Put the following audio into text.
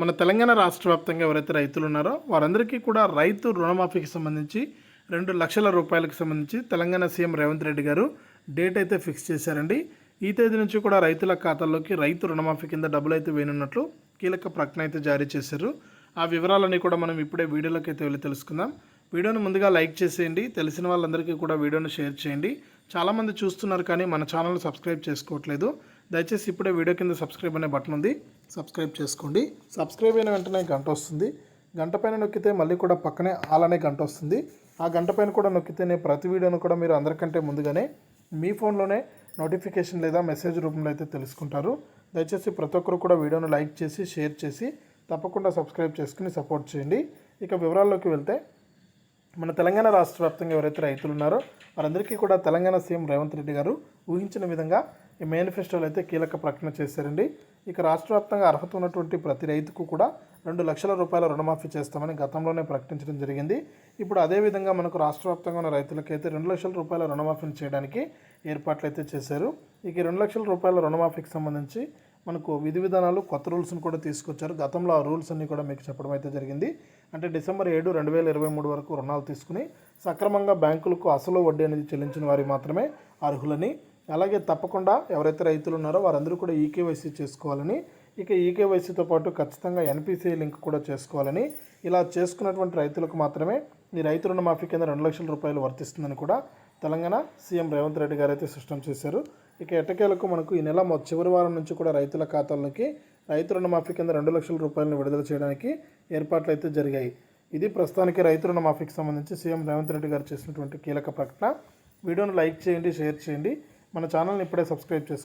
మన తెలంగాణ రాష్ట్ర వ్యాప్తంగా ఎవరైతే రైతులు ఉన్నారో వారందరికీ కూడా రైతు రుణమాఫీకి సంబంధించి రెండు లక్షల రూపాయలకు సంబంధించి తెలంగాణ సీఎం రేవంత్ రెడ్డి గారు డేట్ అయితే ఫిక్స్ చేశారండి. ఈ తేదీ నుంచి కూడా రైతుల ఖాతాల్లోకి రైతు రుణమాఫీ కింద డబ్బులు అయితే వేనున్నట్లు కీలక ప్రకటన అయితే జారీ చేశారు. ఆ వివరాలన్నీ కూడా మనం ఇప్పుడే వీడియోలోకి అయితే వెళ్ళి తెలుసుకుందాం. వీడియోను ముందుగా లైక్ చేసేయండి తెలిసిన వాళ్ళందరికీ కూడా వీడియోను షేర్ చేయండి. చాలామంది చూస్తున్నారు కానీ మన ఛానల్ సబ్స్క్రైబ్ చేసుకోవట్లేదు. దయచేసి ఇప్పుడే వీడియో కింద సబ్స్క్రైబ్ అనే బటన్ ఉంది. సబ్స్క్రైబ్ చేసుకోండి. సబ్స్క్రైబ్ అయిన వెంటనే గంట వస్తుంది. గంట పైన నొక్కితే మళ్ళీ కూడా పక్కనే ఆల్ అనే గంట వస్తుంది. ఆ గంట పైన కూడా నొక్కితేనే ప్రతి వీడియోను కూడా మీరు అందరికంటే ముందుగానే మీ ఫోన్లోనే నోటిఫికేషన్ లేదా మెసేజ్ రూపంలో అయితే తెలుసుకుంటారు. దయచేసి ప్రతి ఒక్కరు కూడా వీడియోను లైక్ చేసి షేర్ చేసి తప్పకుండా సబ్స్క్రైబ్ చేసుకుని సపోర్ట్ చేయండి. ఇక వివరాల్లోకి వెళ్తే మన తెలంగాణ రాష్ట్ర వ్యాప్తంగా ఎవరైతే రైతులు ఉన్నారో వారందరికీ కూడా తెలంగాణ సీఎం రేవంత్ రెడ్డి గారు ఊహించిన విధంగా ఈ మేనిఫెస్టోలో అయితే కీలక ప్రకటన చేశారండి. ఇక రాష్ట్ర వ్యాప్తంగా అర్హత ఉన్నటువంటి ప్రతి రైతుకు కూడా రెండు లక్షల రూపాయల రుణమాఫీ చేస్తామని గతంలోనే ప్రకటించడం జరిగింది. ఇప్పుడు అదేవిధంగా మనకు రాష్ట్ర వ్యాప్తంగా ఉన్న రైతులకైతే రెండు లక్షల రూపాయల రుణమాఫీని చేయడానికి ఏర్పాట్లు అయితే చేశారు. ఇక రెండు లక్షల రూపాయల రుణమాఫీకి సంబంధించి మనకు విధి విధానాలు కొత్త రూల్స్ని కూడా తీసుకొచ్చారు. గతంలో ఆ రూల్స్ అన్నీ కూడా మీకు చెప్పడం అయితే జరిగింది. అంటే డిసెంబర్ ఏడు రెండు వేల ఇరవై మూడు వరకు రుణాలు తీసుకుని సక్రమంగా బ్యాంకులకు అసలు వడ్డీ అనేది చెల్లించిన వారి మాత్రమే అర్హులని అలాగే తప్పకుండా ఎవరైతే రైతులు ఉన్నారో వారందరూ కూడా ఈకేవైసీ చేసుకోవాలని ఇక ఈకేవైసీతో పాటు ఖచ్చితంగా ఎన్పిసిఐ లింక్ కూడా చేసుకోవాలని ఇలా చేసుకున్నటువంటి రైతులకు మాత్రమే ఈ రైతు రుణమాఫీ కింద రెండు లక్షల రూపాయలు వర్తిస్తుందని కూడా తెలంగాణ సీఎం రేవంత్ రెడ్డి గారు అయితే స్పష్టం చేశారు. ఇక ఎట్టకేలకు మనకు ఈ నెల చివరి వారం నుంచి కూడా రైతుల ఖాతాల్లోకి రైతు రుణమాఫీ కింద రెండు లక్షల రూపాయలను విడుదల చేయడానికి ఏర్పాట్లు అయితే జరిగాయి. ఇది ప్రస్తుతానికి రైతు రుణమాఫీకి సంబంధించి సీఎం రేవంత్ రెడ్డి గారు చేసినటువంటి కీలక ప్రకటన. వీడియోను లైక్ చేయండి షేర్ చేయండి. మన ఛానల్ని ఇప్పుడే సబ్స్క్రైబ్ చేసుకోండి.